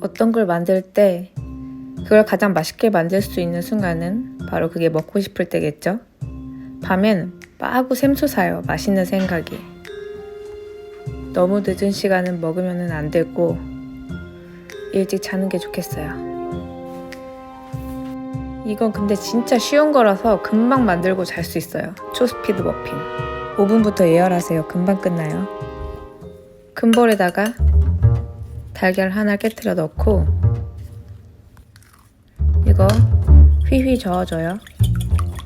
어떤 걸 만들 때 그걸 가장 맛있게 만들 수 있는 순간은 바로 그게 먹고 싶을 때겠죠? 밤엔 빠고 샘솟아요. 맛있는 생각이. 너무 늦은 시간은 먹으면 안 되고 일찍 자는 게 좋겠어요. 이건 근데 진짜 쉬운 거라서 금방 만들고 잘 수 있어요. 초스피드 머핀. 오븐부터 예열하세요. 금방 끝나요. 큰 볼에다가 달걀 하나 깨트려 넣고 이거 휘휘 저어줘요.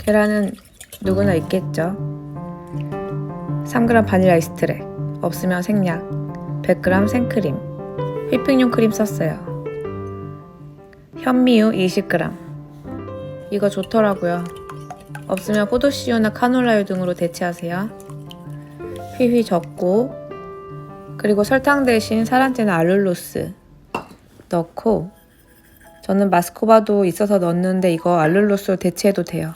계란은 누구나 있겠죠. 3g 바닐라 이스트랙 없으면 생략 100g 생크림 휘핑용 크림 썼어요. 현미유 20g 이거 좋더라고요. 없으면 포도씨유나 카놀라유 등으로 대체하세요. 휘휘 젓고 그리고 설탕 대신 사란제나 알룰로스 넣고 저는 마스코바도 있어서 넣었는데 이거 알룰로스로 대체해도 돼요.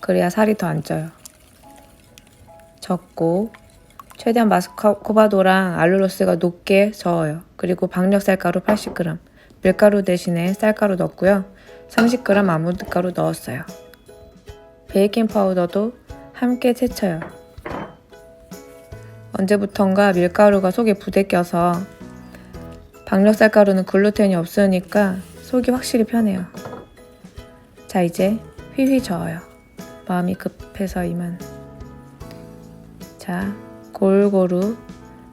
그래야 살이 더 안 쪄요. 적고 최대한 마스코바도랑 알룰로스가 높게 저어요. 그리고 박력 쌀가루 80g, 밀가루 대신에 쌀가루 넣었고요. 30g 아몬드 가루 넣었어요. 베이킹 파우더도 함께 채쳐요. 언제부턴가 밀가루가 속에 부대껴서 박력 쌀가루는 글루텐이 없으니까 속이 확실히 편해요. 자 이제 휘휘 저어요. 마음이 급해서 이만. 자 골고루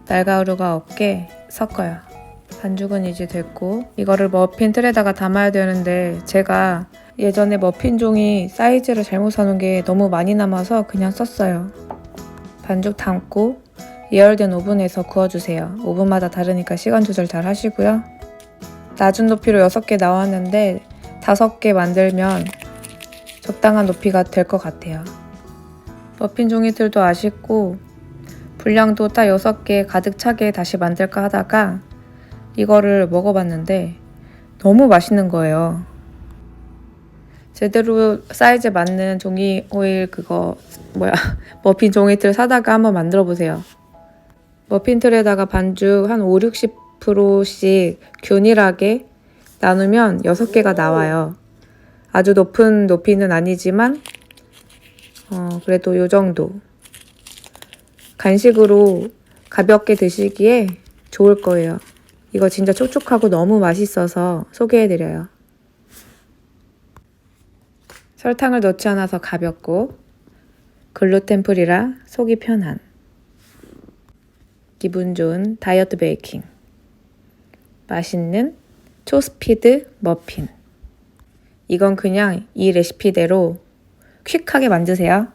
날가루가 없게 섞어요. 반죽은 이제 됐고 이거를 머핀 틀에다가 담아야 되는데 제가 예전에 머핀 종이 사이즈를 잘못 사놓은 게 너무 많이 남아서 그냥 썼어요. 반죽 담고 예열된 오븐에서 구워주세요. 오븐마다 다르니까 시간 조절 잘 하시고요. 낮은 높이로 6개 나왔는데 5개 만들면 적당한 높이가 될 것 같아요. 머핀 종이들도 아쉽고 분량도 딱 6개 가득 차게 다시 만들까 하다가 이거를 먹어봤는데 너무 맛있는 거예요. 제대로 사이즈 맞는 종이 오일 그거 뭐야 머핀 종이틀 사다가 한번 만들어 보세요. 머핀 틀에다가 반죽 한 5, 60%씩 균일하게 나누면 6개가 나와요. 아주 높은 높이는 아니지만 어, 그래도 요 정도. 간식으로 가볍게 드시기에 좋을 거예요. 이거 진짜 촉촉하고 너무 맛있어서 소개해드려요. 설탕을 넣지 않아서 가볍고 글루텐 프리라 속이 편한 기분 좋은 다이어트 베이킹 맛있는 초스피드 머핀 이건 그냥 이 레시피대로 퀵하게 만드세요.